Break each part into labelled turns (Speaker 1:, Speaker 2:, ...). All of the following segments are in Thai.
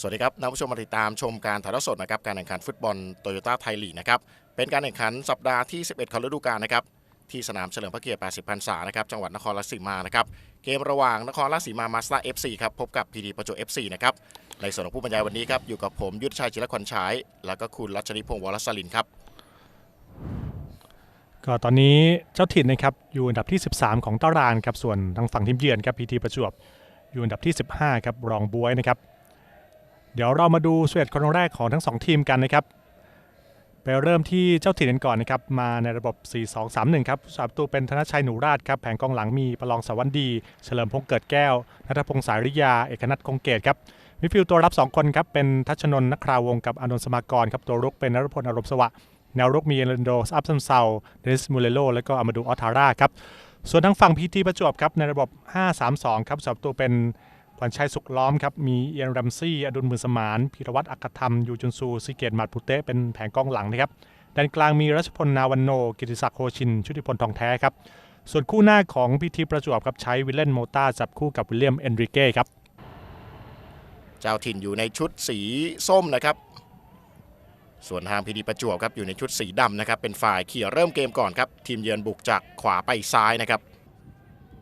Speaker 1: สวัสดีครับท่านผู้ชมมาติดตามชมการถ่ายทอดสดนะครับการแข่งขันฟุตบอลโตโยต้าไทยลีกนะครับเป็นการแข่งขันสัปดาห์ที่ 11 ของฤดูกาลนะครับที่สนามเฉลิมพระเกียรติ 80 พรรษานะครับจังหวัดนครราชสีมานะครับเกมระหว่างนครราชสีมามาสเตอร์เอฟซีครับพบกับพีดีประจวบเอฟซีนะครับในส่วนของผู้บรรยายวันนี้ครับอยู่กับผมยุทธชัยจิรขวัญฉาย แล้วก็คุณรัชนิพงศ์วรสลินครับ
Speaker 2: ก็ตอนนี้เจ้าถิ่นนะครับอยู่อันดับที่ 13 ของตารางครับส่วนทางฝั่งทีมเยือนครับพีทีประจวบอยู่อันดับที่ 15ครับรองบวยนะครับ เดี๋ยวเรามาดูสเวตคนแรกของทั้งสองทีมกันนะครับไปเริ่มที่เจ้าถิ่นกันก่อนนะครับ มาในระบบ 4-2-3-1 ครับสาประตูเป็นธนชัยหนูราชครับ แผงกองหลังมีประลองสวัสดี เฉลิมพงษ์เกิดแก้ว นัทพงษ์สายริยา เอกนัทคงเกตครับ มิฟิลตัวรับ 2 คนครับ เป็นทัชนนท์นักคราวงกับอนนท์สมากรครับ ตัวรุกเป็นนรพลอารมณ์สวะ แนวรุกมีเอเลนโดสอัพซัมเซาเดนิสมูเลโล และก็อามาดูออทาร่าครับ ส่วนทางฝั่งพีทีประจวบครับ ในระบบ 5-3-2 ครับสำหรับตัวเป็น ขวัญชัยสุขล้อมครับ มีเอียนรัมซี่ อดุลมือสมานพิรวัตรอักขธรรม ยูจุนซูซิเกตมาดปุเตเป็นแผงกองหลังนะครับด้านกลางมีรัชพลนาวันโน กิติศักดิ์โคชิน ชุติพลทองแท้ครับ ส่วนคู่หน้าของพีทีประจวบครับใช้วิลเลนโมต้าจับคู่กับวิลเลียมเอนริเก้ครับ
Speaker 1: เจ้าถิ่นอยู่ในชุดสีส้มนะครับ ส่วนทางพีดีประจวบครับอยู่ในชุดสีดำนะครับเป็นฝ่ายเขี่ยเริ่มเกมก่อนครับทีมเยือนบุกจากขวาไปซ้ายนะครับ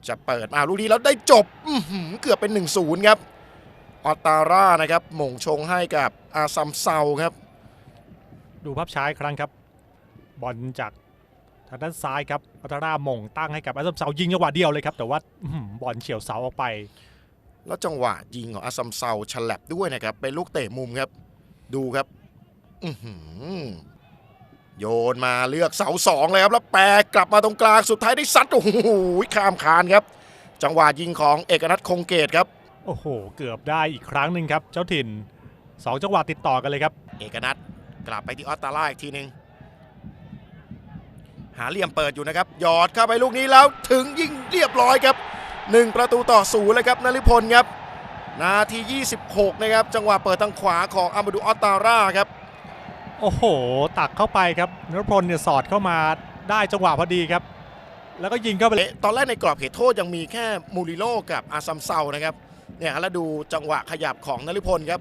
Speaker 1: จะเปิดมาลูกนี้แล้วได้จบอื้อหือเกือบเป็น 1-0 ครับออตตาร่านะครับหม่งชงให้กับอาซัมเซาครับ
Speaker 2: ดูภาพช้าอีกครั้งครับ บอลจากทางด้านซ้ายครับอัตราหม่งตั้งให้กับอัสซัมเซายิงจังหวะเดียวเลยครับ แต่ว่าอื้อหือบอลเฉียวเสาออกไป
Speaker 1: แล้วจังหวะยิงของอาซัมเซาฉลับด้วยนะครับเป็นลูกเตะมุมครับ ดูครับ อื้อหือ โยนมาเลือกเสาสองเลยครับแล้วแปรกลับมาตรงกลางสุดท้ายได้ซัดโอ้โหข้ามคานครับ จังหวะยิงของเอกนัทคงเกตครับ
Speaker 2: โอ้โห เกือบได้อีกครั้งหนึ่งครับ เจ้าถิ่น2จังหวะติดต่อกันเลยครับ
Speaker 1: เอกนัทกลับไปที่ออตตาล่าอีกทีหนึ่งหาเหลี่ยมเปิดอยู่นะครับหยอดเข้าไปลูกนี้แล้วถึงยิงเรียบร้อยครับ 1 ประตูต่อศูนย์เลยครับนฤพลครับนาที 26 นะครับ จังหวะเปิดทางขวาของอามาดูออตตาร่าครับ
Speaker 2: โอ้โห ตักเข้าไปครับนรพลเนี่ยสอดเข้ามาได้จังหวะพอดีครับ แล้วก็ยิงเข้าไปเลย
Speaker 1: เอ๊ะตอนแรกในกรอบเขตโทษยังมีแค่มูริโลกับอาซัมเซานะครับเนี่ยฮะแล้วดูจังหวะขยับของนฤพลครับ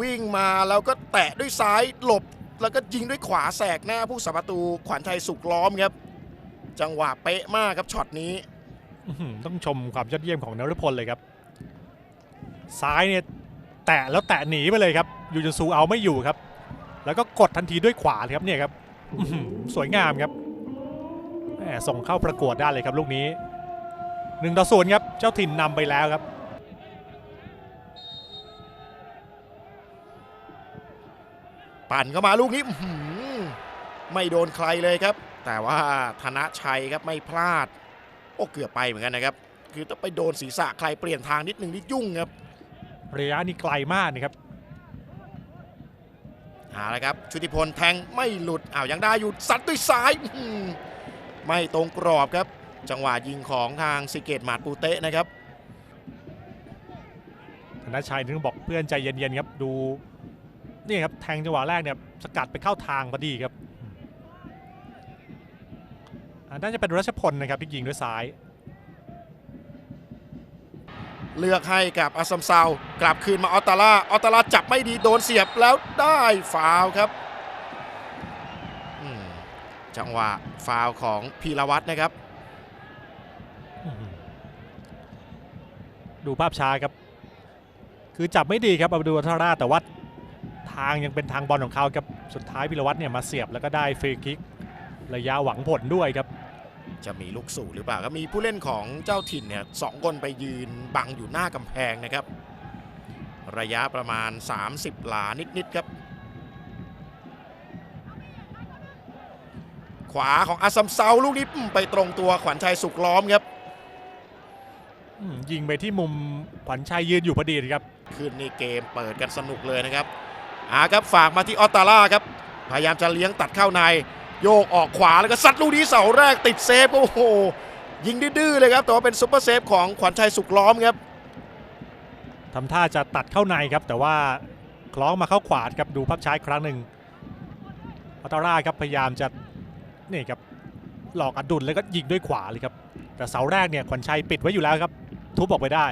Speaker 1: วิ่งมาแล้วก็แตะด้วยซ้ายหลบ แล้วก็ยิงด้วยขวาแสกหน้าผู้สาประตูขวัญชัยสุกล้อมครับ จังหวะเป๊ะมากครับช็อตนี้
Speaker 2: อื้อหือต้องชมความยอดเยี่ยมของนรพลเลยครับ ซ้ายเนี่ยแตะแล้วแตะหนีไปเลยครับยูจนซูเอาไม่อยู่ครับ แล้วก็กดทันทีด้วยขวาเลยครับเนี่ยครับอื้อหือสวยงามครับแหม่ส่งเข้าประกวดได้เลยครับลูกนี้หนึ่งต่อศูนย์ครับเจ้าถิ่นนำไปแล้วครับ
Speaker 1: ปั่นเข้ามาลูกนี้อื้อหือไม่โดนใครเลยครับ แต่ว่าธนชัยครับไม่พลาด โอ้เกือบไปเหมือนกันนะครับ คือถ้าไปโดนศีรษะใครเปลี่ยนทางนิดนึงนี่ยุ่งครับ
Speaker 2: ระยะนี่ไกลมากนะครับ
Speaker 1: เอาละครับชุติพลแทงไม่หลุดอ้าวยังได้อยู่ซัดด้วยซ้ายไม่ตรงกรอบครับ จังหวะยิงของทางสิเกตหมาดปูเตะนะครับ
Speaker 2: ธนชัยถึงบอกเพื่อนใจเย็นๆครับดูนี่ครับแทงจังหวะแรกเนี่ยสกัดไปเข้าทางพอดีครับน่าจะเป็นรัชพลนะครับที่ยิงด้วยซ้าย
Speaker 1: เลือกให้กับอาซัมซาวกลับคืนมาออตตาล่าออตตาล่าจับไม่ดีโดนเสียบแล้วได้ฟาวครับจังหวะฟาวของพีรวัตรนะครับ
Speaker 2: ดูภาพช้าครับ คือจับไม่ดีครับเอาดูอัทาราแต่ว่าทางยังเป็นทางบอลของเขาครับสุดท้ายพิรวัตรเนี่ยมาเสียบแล้วก็ได้ฟรีคิกระยะหวังผลด้วยครับ
Speaker 1: จะมีลูกสู่หรือเปล่าก็มีผู้เล่นของเจ้าถิ่นเนี่ยสองคนไปยืนบังอยู่หน้ากำแพงนะครับ ระยะประมาณ 30 หลานิด ๆ ครับ ขวาของอาซัมเซาลูกนี้อืมไปตรงตัวขวัญชัยสุกล้อมครับ
Speaker 2: อืมยิงไปที่มุมขวัญชัยยืนอยู่พอดีครับ
Speaker 1: คืนนี้เกมเปิดกันสนุกเลยนะครับอาครับฝากมาที่ออตตาล่าครับ พยายามจะเลี้ยงตัดเข้าใน โยกออกขวาแล้วก็ซัดลูกนี้เสาแรกติดเซฟโอ้โห ยิงดื้อๆเลยครับ แต่ว่าเป็นซุปเปอร์เซฟของขวัญชัยสุกล้อมครับ
Speaker 2: ทำท่าจะตัดเข้าในครับ แต่ว่าคล้องมาเข้าขวาครับดูภาพช้าอีกครั้งหนึ่งอัตราครับพยายามจะนี่ครับหลอกอดุลแล้วก็ยิงด้วยขวาเลยครับ แต่เสาแรกเนี่ยขวัญชัยปิดไว้อยู่แล้วครับ ทุบออกไปได้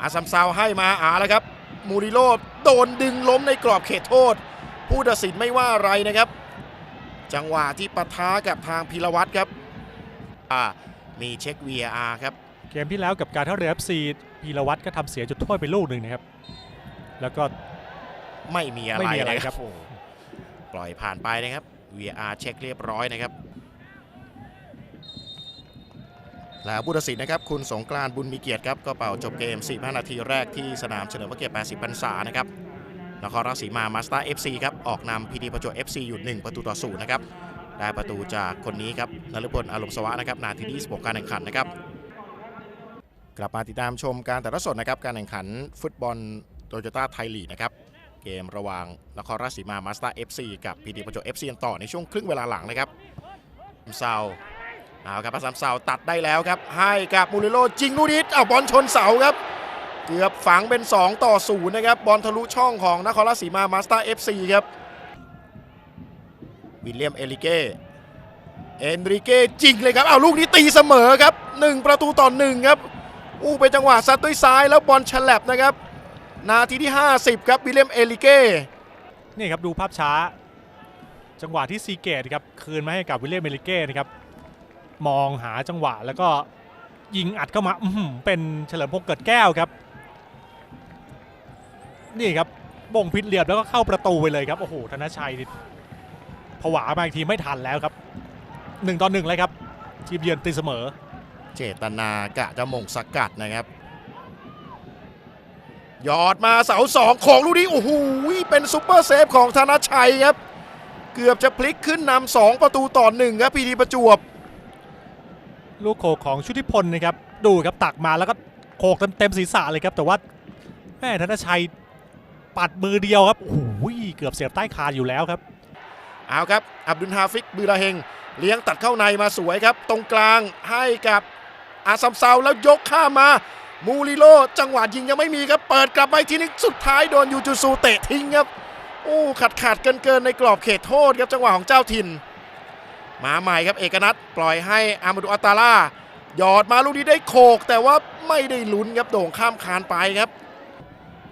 Speaker 1: อาซัมเซาให้มาอาแล้วครับ มูริโลโดนดึงล้มในกรอบเขตโทษ ผู้ตัดสินไม่ว่าอะไรนะครับ จังหวะที่ปะทะกับทางพิรวัตรครับอ่ามีเช็ค VAR ครับ
Speaker 2: เกมที่แล้วกับการท่าเรือ FC พีรวัตรก็ทำเสียจุดโทษไปลูกหนึ่งนะครับ แล้วก็
Speaker 1: ไม่มีอะไร
Speaker 2: ไม่มีอะไร
Speaker 1: นะครับปล่อยผ่านไปนะครับ VAR เช็คเรียบร้อยนะครับ แล้วผู้ตัดสินนะครับ คุณสงกรานต์บุญมีเกียรติครับ ก็เป่าจบเกม 45 นาทีแรกที่สนามเฉลิมพระเกียรติ 80 พรรษานะครับ นครราชสีมามาสเตอร์ FC ครับออกนำพีทีประจวบ FC อยู่ 1 ประตูต่อศูนย์นะครับได้ประตูจากคนนี้ครับนฤพลอารมณ์สวะนะครับนาทีที่26การแข่งขันนะครับกลับมาติดตามชมการแต่ละสดนะครับการแข่งขันฟุตบอลโตโยต้าไทยลีกนะครับเกมระหว่างนครราชสีมามาสเตอร์ FC กับพีทีประจวบ FC กันต่อในช่วงครึ่งเวลาหลังนะครับเซาเอาครับอาสามเซาตัดได้แล้วครับให้กับมูริโลจิงลูกนิดเอาบอลชนเสาครับ เกือบฝังเป็น 2 ต่อ 0 นะครับ บอลทะลุช่องของนครราชสีมามาสเตอร์ FC ครับ วิลเลียม เอลิเก้ เอนริเก้จริงเลยครับ เอาลูกนี้ตีเสมอครับ 1 ประตูต่อ 1 ครับ อู้เป็นจังหวะซัดด้วยซ้ายแล้วบอลฉลับนะครับ นาทีที่ 50 ครับ วิลเลียม เอลิเก้
Speaker 2: นี่ครับดูภาพช้า จังหวะที่ซีเกตครับคืนมาให้กับวิลเลียมเมลิเก้นะครับ มองหาจังหวะแล้วก็ยิงอัดเข้ามาอื้อหือเป็นเฉลิมพงษ์เกิดแก้วครับ นี่ครับบ่งพิษเหลียบแล้วก็เข้าประตูไปเลยครับ โอ้โห ธนชัยนี่ผวามาอีกทีไม่ทันแล้วครับหนึ่งต่อหนึ่งเลยครับ ทีมเยือนตีเสมอ
Speaker 1: เจตนากะจะหม่งสกัดนะครับหยอดมาเสาสองของลูกนี้โอ้โหเป็นซุปเปอร์เซฟของธนชัยครับ เกือบจะพลิกขึ้นนำสองประตูต่อหนึ่งครับพีดีประจวบ
Speaker 2: ลูกโขกของชุติพลนะครับ ดูครับตักมาแล้วก็โขกเต็มเต็มศีรษะเลยครับ แต่ว่าแม่ธนชัย ปัดมือเดียวครับโอ้โหเกือบเสียบใต้คานอยู่แล้วครับ
Speaker 1: เอาครับ อับดุลฮาฟิกบือราเฮง เลี้ยงตัดเข้าในมาสวยครับ ตรงกลางให้กับอาซัมเซาแล้วยกข้ามามูริโลจังหวะยิงยังไม่มีครับ เปิดกลับไปทีนึงสุดท้ายโดนยูจูซูเตะทิ้งครับโอ้ขาดขาดเกินเกินๆในกรอบเขตโทษครับจังหวะของเจ้าถิ่น มาใหม่ครับเอกนัทปล่อยให้อามาดูอัตตาล่าหยอดมาลูกนี้ได้โขกแต่ว่าไม่ได้ลุ้นครับโด่งข้ามคานไปครับ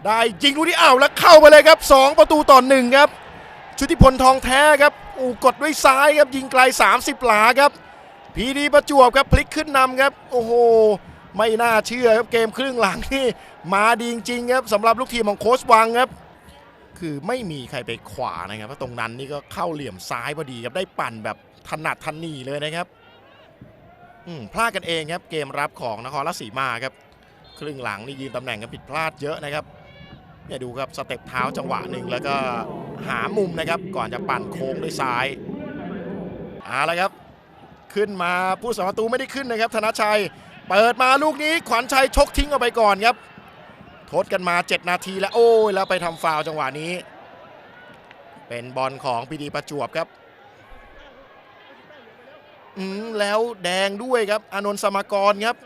Speaker 1: ได้ยิงลูกนี้อ้าวแล้วเข้าไปเลยครับ 2 ประตูต่อหนึ่งครับ ชุติพลทองแท้ครับอูกดด้วยซ้ายครับยิงไกล 30 หลาครับพีดีประจวบครับพลิกขึ้นนำครับโอ้โหไม่น่าเชื่อครับเกมครึ่งหลังนี่มาดีจริงครับสำหรับลูกทีมของโค้ชวังครับ คือไม่มีใครไปขวานะครับเพราะตรงนั้นนี่ก็เข้าเหลี่ยมซ้ายพอดีครับได้ปั่นแบบถนัดทันนีเลยนะครับอืมพลาดกันเองครับเกมรับของนครราชสีมาครับ ครึ่งหลังนี่ยืนตำแหน่งกันผิดพลาดเยอะนะครับ เนี่ยดูครับสเต็ปเท้าจังหวะหนึ่งแล้วก็หามุมนะครับ ก่อนจะปั่นโค้งด้วยซ้ายเอาละครับ ขึ้นมาผู้สาประตูไม่ได้ขึ้นนะครับ ธนชัย เปิดมาลูกนี้ขวัญชัยชกทิ้งออกไปก่อนครับทดกันมา 7 นาทีแล้วโอ้ยแล้วไปทำฟาวจังหวะนี้ เป็นบอลของพีดีประจวบครับอืมแล้วแดงด้วยครับ อานนท์สมากรครับ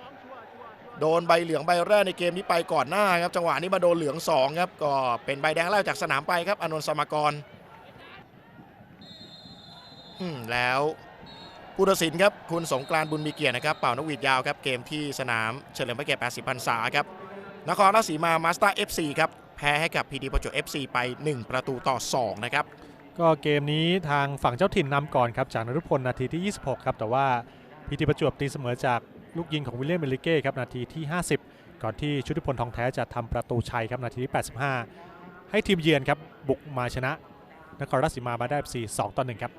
Speaker 1: โดนใบเหลืองใบแรกในเกมนี้ไปก่อนหน้าครับจังหวะนี้มาโดนเหลือง2ครับก็เป็นใบแดงไล่จากสนามไปครับอนนท์สมากรอืมแล้วผู้ตัดสินครับคุณสงกรานบุญมีเกียรตินะครับเป่านกหวีดยาวครับเกมที่สนามเฉลิมพระเกียรติ 80พรรษาครับนครราชสีมามาสเตอร์ FC ครับแพ้ให้กับพีดีประจวบ FC ไป 1 ประตูต่อ 2 นะครับ
Speaker 2: ก็เกมนี้ทางฝั่งเจ้าถิ่นนำก่อนครับจากนฤพลนาทีที่ 26 ครับ แต่ว่าพีทีประจวบตีเสมอจาก ลูกยิงของวิลเลียมเบลิเก้ครับนาทีที่ 50 ก่อนที่ชุติพลทองแท้จะทำประตูชัยครับนาทีที่ 85 ให้ทีมเยือนครับบุกมาชนะนครราชสีมามาได้4 2ต่อ1ครับ